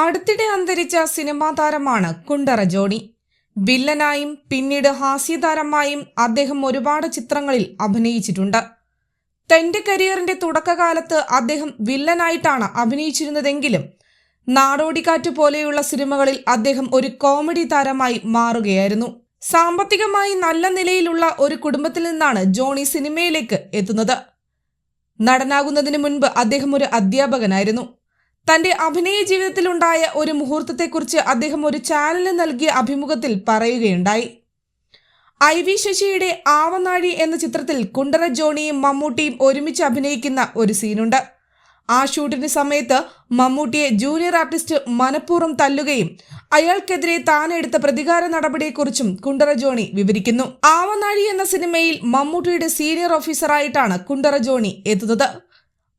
അടുത്തിടെ അന്തരിച്ച സിനിമാ താരമാണ് കുണ്ടറ ജോണി. വില്ലനായും പിന്നീട് ഹാസ്യതാരമായും അദ്ദേഹം ഒരുപാട് ചിത്രങ്ങളിൽ അഭിനയിച്ചിട്ടുണ്ട്. തന്റെ കരിയറിന്റെ തുടക്കകാലത്ത് അദ്ദേഹം വില്ലനായിട്ടാണ് അഭിനയിച്ചിരുന്നതെങ്കിലും നാടോടിക്കാറ്റ് പോലെയുള്ള സിനിമകളിൽ അദ്ദേഹം ഒരു കോമഡി താരമായി മാറുകയായിരുന്നു. സാമ്പത്തികമായി നല്ല നിലയിലുള്ള ഒരു കുടുംബത്തിൽ നിന്നാണ് ജോണി സിനിമയിലേക്ക് എത്തുന്നത്. നടനാകുന്നതിന് മുൻപ് അദ്ദേഹം ഒരു അധ്യാപകനായിരുന്നു. തന്റെ അഭിനയ ജീവിതത്തിലുണ്ടായ ഒരു മുഹൂർത്തത്തെക്കുറിച്ച് അദ്ദേഹം ഒരു ചാനലിന് നൽകിയ അഭിമുഖത്തിൽ പറയുകയുണ്ടായി. ഐ വി ശശിയുടെ ആവനാഴി എന്ന ചിത്രത്തിൽ കുണ്ടറ ജോണിയും മമ്മൂട്ടിയും ഒരുമിച്ച് അഭിനയിക്കുന്ന ഒരു സീനുണ്ട്. ആ ഷൂട്ടിന് സമയത്ത് മമ്മൂട്ടിയെ ജൂനിയർ ആർട്ടിസ്റ്റ് മനഃപൂർവം തല്ലുകയും അയാൾക്കെതിരെ താൻ എടുത്ത പ്രതികാര നടപടിയെക്കുറിച്ചും കുണ്ടറ ജോണി വിവരിക്കുന്നു. ആവനാഴി എന്ന സിനിമയിൽ മമ്മൂട്ടിയുടെ സീനിയർ ഓഫീസറായിട്ടാണ് കുണ്ടറ ജോണി എത്തുന്നത്.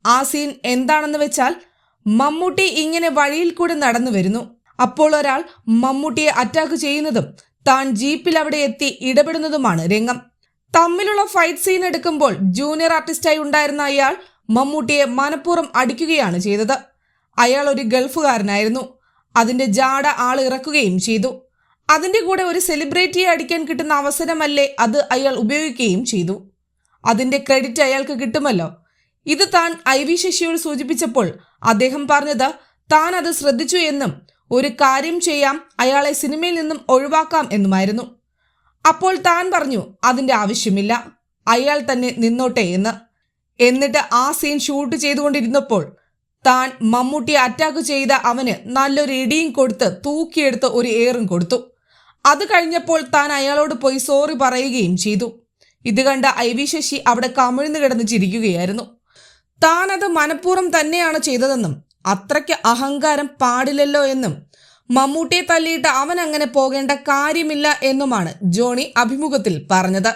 ആ സീൻ എന്താണെന്ന് വെച്ചാൽ മമ്മൂട്ടി ഇങ്ങനെ വഴിയിൽ കൂടെ നടന്നു വരുന്നു. അപ്പോൾ ഒരാൾ മമ്മൂട്ടിയെ അറ്റാക്ക് ചെയ്യുന്നതും താൻ ജീപ്പിൽ അവിടെ എത്തി ഇടപെടുന്നതുമാണ് രംഗം. തമ്മിലുള്ള ഫൈറ്റ് സീൻ എടുക്കുമ്പോൾ ജൂനിയർ ആർട്ടിസ്റ്റായി ഉണ്ടായിരുന്ന അയാൾ മമ്മൂട്ടിയെ മനഃപൂർവം അടിക്കുകയാണ് ചെയ്തത്. അയാൾ ഒരു ഗൾഫുകാരനായിരുന്നു. അതിന്റെ ജാട ആൾ ഇറക്കുകയും ചെയ്തു. അതിന്റെ കൂടെ ഒരു സെലിബ്രിറ്റിയെ അടിക്കാൻ കിട്ടുന്ന അവസരമല്ലേ അത് അയാൾ ഉപയോഗിക്കുകയും ചെയ്തു. അതിന്റെ ക്രെഡിറ്റ് അയാൾക്ക് കിട്ടുമല്ലോ. ഇത് താൻ ഐ വി ശശിയോട് സൂചിപ്പിച്ചപ്പോൾ അദ്ദേഹം പറഞ്ഞത് താൻ അത് ശ്രദ്ധിച്ചു എന്നും ഒരു കാര്യം ചെയ്യാം അയാളെ സിനിമയിൽ നിന്നും ഒഴിവാക്കാം എന്നുമായിരുന്നു. അപ്പോൾ താൻ പറഞ്ഞു അതിന്റെ ആവശ്യമില്ല അയാൾ തന്നെ നിന്നോട്ടെ എന്ന്. എന്നിട്ട് ആ സീൻ ഷൂട്ട് ചെയ്തുകൊണ്ടിരുന്നപ്പോൾ താൻ മമ്മൂട്ടിയെ അറ്റാക്ക് ചെയ്ത അവന് നല്ലൊരു ഇടിയും കൊടുത്ത് തൂക്കിയെടുത്ത് ഒരു ഏറും കൊടുത്തു. അത് കഴിഞ്ഞപ്പോൾ താൻ അയാളോട് പോയി സോറി പറയുകയും ചെയ്തു. ഇത് കണ്ട ഐ വി ശശി അവിടെ കമിഴ്ന്നു കിടന്ന് ചിരിക്കുകയായിരുന്നു. താൻ അത് മനഃപൂർവം തന്നെയാണ് ചെയ്തതെന്നും അത്രയ്ക്ക് അഹങ്കാരം പാടില്ലല്ലോ എന്നും മമ്മൂട്ടിയെ തല്ലിയിട്ട് അവൻ അങ്ങനെ പോകേണ്ട കാര്യമില്ല എന്നുമാണ് ജോണി അഭിമുഖത്തിൽ പറഞ്ഞത്.